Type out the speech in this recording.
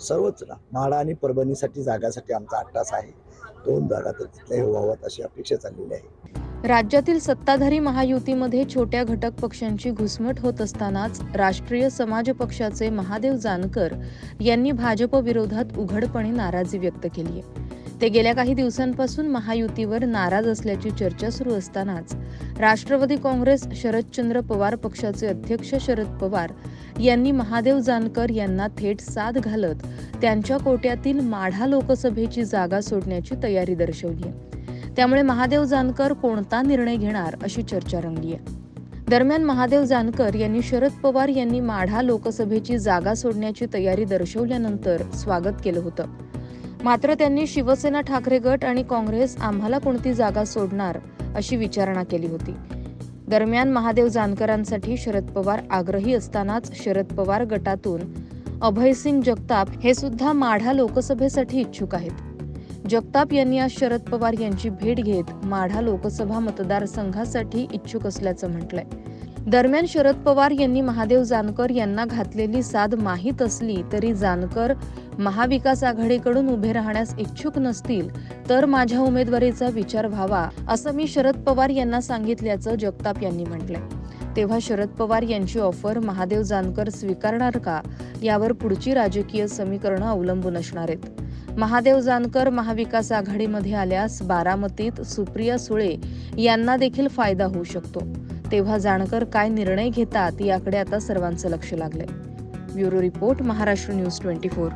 सर्वच ना माडा आणि परभणीसाठी जागासाठी आमचा अट्टास आहे. दोन जागा तर तिथल्याही व्हाव्यात अशी अपेक्षा चाललेली आहे. राज्यातील सत्ताधारी महायुतीमध्ये छोट्या घटक पक्षांची घुसमट होत असतानाच राष्ट्रीय समाज पक्षाचे महादेव जानकर यांनी भाजप विरोधात उघडपणे नाराजी व्यक्त केली आहे. ते गेल्या काही दिवसांपासून महायुतीवर नाराज असल्याची चर्चा सुरू असतानाच राष्ट्रवादी काँग्रेस शरदचंद्र पवार पक्षाचे अध्यक्ष शरद पवार यांनी महादेव जानकर यांना थेट साथ घालत त्यांच्या कोट्यातील माढा लोकसभेची जागा सोडण्याची तयारी दर्शवली आहे. त्यामुळे महादेव जानकर कोणता निर्णय घेणार अशी चर्चा रंगली आहे. दरम्यान महादेव जानकर यांनी शरद पवार यांनी माढा लोकसभेची जागा सोडण्याची तयारी दर्शवल्यानंतर स्वागत केलं होतं. मात्र त्यांनी शिवसेना ठाकरे गट आणि काँग्रेस आम्हाला कोणती जागा सोडणार अशी विचारणा केली होती. दरम्यान महादेव जानकरांसाठी शरद पवार आग्रही असतानाच शरद पवार गटातून अभयसिंग जगताप हे सुद्धा माढा लोकसभेसाठी इच्छुक आहेत. जगताप यांनी आज शरद पवार यांची भेट घेत माढा लोकसभा मतदारसंघासाठी इच्छुक असल्याचं म्हटलंय. दरम्यान शरद पवार यांनी महादेव जानकर यांना घातलेली साध माहीत असली तरी जानकर महाविकास आघाडीकडून उभे राहण्यास इच्छुक नसतील तर माझ्या उमेदवारीचा विचार व्हावा असं मी शरद पवार यांना सांगितल्याचं जगताप यांनी म्हटलंय. तेव्हा शरद पवार यांची ऑफर महादेव जानकर स्वीकारणार का? यावर पुढची राजकीय समीकरणं अवलंबून असणार आहेत. महादेव जानकर महाविकास आघाडीमध्ये आल्यास बारामतीत सुप्रिया सुळे यांना देखील फायदा होऊ शकतो. तेव्हा जाणकर काय निर्णय घेतात याकडे आता सर्वांचं लक्ष लागलंय. Bureau report Maharashtra news twenty four.